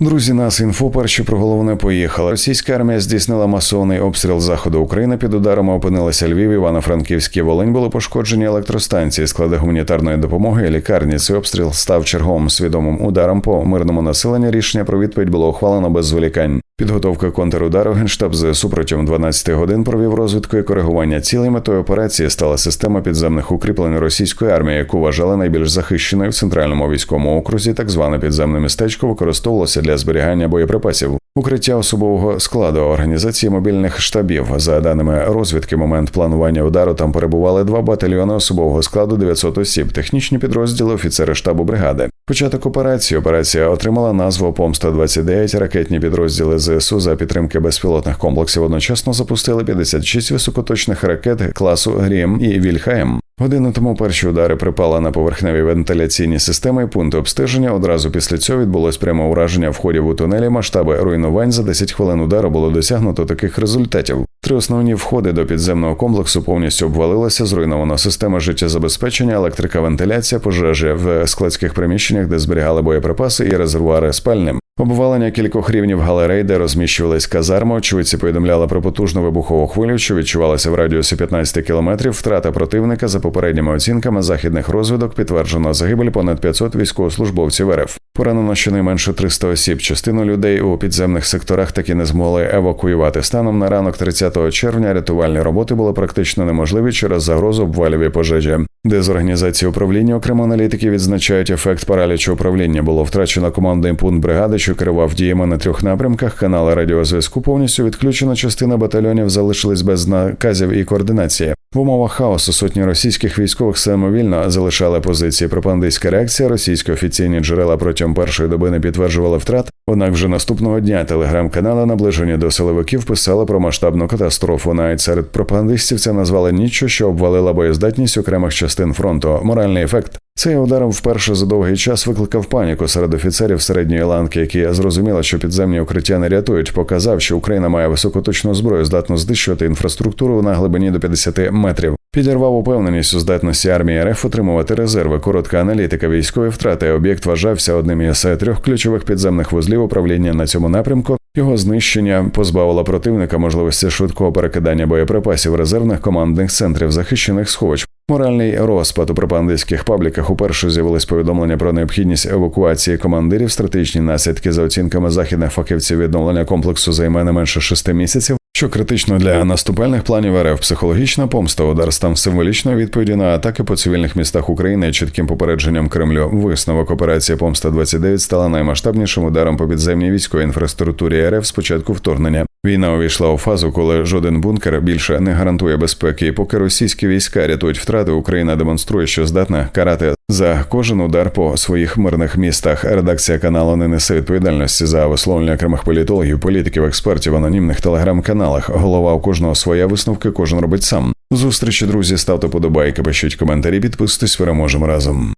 Друзі, нас інфо перші про головне поїхала. Російська армія здійснила масовний обстріл заходу України. Під ударами опинилися Львів, Івано-Франківський Волинь. Були пошкоджені електростанції, склади гуманітарної допомоги, лікарні. Цей обстріл став черговим свідомим ударом по мирному населенню. Рішення про відповідь було ухвалено без зволікань. Підготовка контрудару генштаб ЗСУ протягом 12 годин провів розвідку і коригування цілей метою операції стала система підземних укріплень російської армії, яку вважали найбільш захищеною в центральному військовому окрузі. Так зване підземне містечко використовувалося для зберігання боєприпасів. Укриття особового складу організації мобільних штабів. За даними розвідки, момент планування удару там перебували два батальйони особового складу 900 осіб, технічні підрозділи, офіцери штабу бригади. Початок операції. Операція отримала назву Помста 29 Ракетні підрозділи ЗСУ за підтримки безпілотних комплексів одночасно запустили 56 високоточних ракет класу Грім і Вільхаєм. Годину тому перші удари припали на поверхневі вентиляційні системи і пункти обстеження. Одразу після цього відбулось пряме ураження входів у тунелі. Масштаби руйнувань за 10 хвилин удару було досягнуто таких результатів. Три основні входи до підземного комплексу повністю обвалилися. зруйнована система життєзабезпечення, електрика, вентиляція, пожежі в складських приміщеннях, де зберігали боєприпаси і резервуари спальним. Обвалення кількох рівнів галерей, де розміщувались казарми. Очевидці повідомляли про потужну вибухову хвилю, що відчувалася в радіусі 15 кілометрів. Втрата противника за попередніми оцінками західних розвідок підтверджено загибель понад 500 військовослужбовців РФ. Поранено щонайменше 300 осіб. Частину людей у підземних секторах таки не змогли евакуювати. Станом на ранок 30 червня рятувальні роботи були практично неможливі через загрозу обвалів і пожежі. Дезорганізації управління окремо аналітики відзначають ефект паралічу управління. Було втрачено командний пункт бригади, що керував діями на трьох напрямках. Канали радіозв'язку повністю відключено. Частина батальйонів залишились без наказів і координації. В умовах хаосу сотні російських військових самовільно залишали позиції. Пропагандистська реакція російські офіційні джерела протягом першої доби не підтверджували втрат. Однак вже наступного дня телеграм-канали, наближені до силовиків, писали про масштабну катастрофу. Навіть серед пропагандистів це назвали нічого, що обвалила боєздатність окремих частин фронту. Моральний ефект. Цей удар вперше за довгий час викликав паніку серед офіцерів середньої ланки, які зрозуміли, що підземні укриття не рятують. Показав, що Україна має високоточну зброю, здатну знищувати інфраструктуру на глибині до 50 метрів. Підірвав упевненість у здатності армії РФ отримувати резерви. Коротка аналітика військової втрати. Об'єкт вважався одним із трьох ключових підземних вузлів управління на цьому напрямку. Його знищення позбавило противника можливості швидкого перекидання боєприпасів резервних командних центрів захищених сховищ. Моральний розпад у пропагандистських пабліках уперше з'явились повідомлення про необхідність евакуації командирів, стратегічні наслідки за оцінками західних фахівців відновлення комплексу займе не менше шести місяців. Що критично для наступальних планів РФ психологічна помста удар став символічною відповіді на атаки по цивільних містах України чітким попередженням Кремлю. Висновок операція Помста 29 стала наймасштабнішим ударом по підземній військовій інфраструктурі РФ з початку вторгнення. Війна увійшла у фазу, коли жоден бункер більше не гарантує безпеки. І поки російські війська рятують втрати, Україна демонструє, що здатна карати за кожен удар по своїх мирних містах. Редакція каналу не несе відповідальності за висловлення окремих політологів, політиків, експертів, анонімних телеграм-каналах. Голова у кожного своя висновки, кожен робить сам. Зустрічі, друзі, ставте подобайки, пишіть коментарі, підписуйтесь, переможемо разом.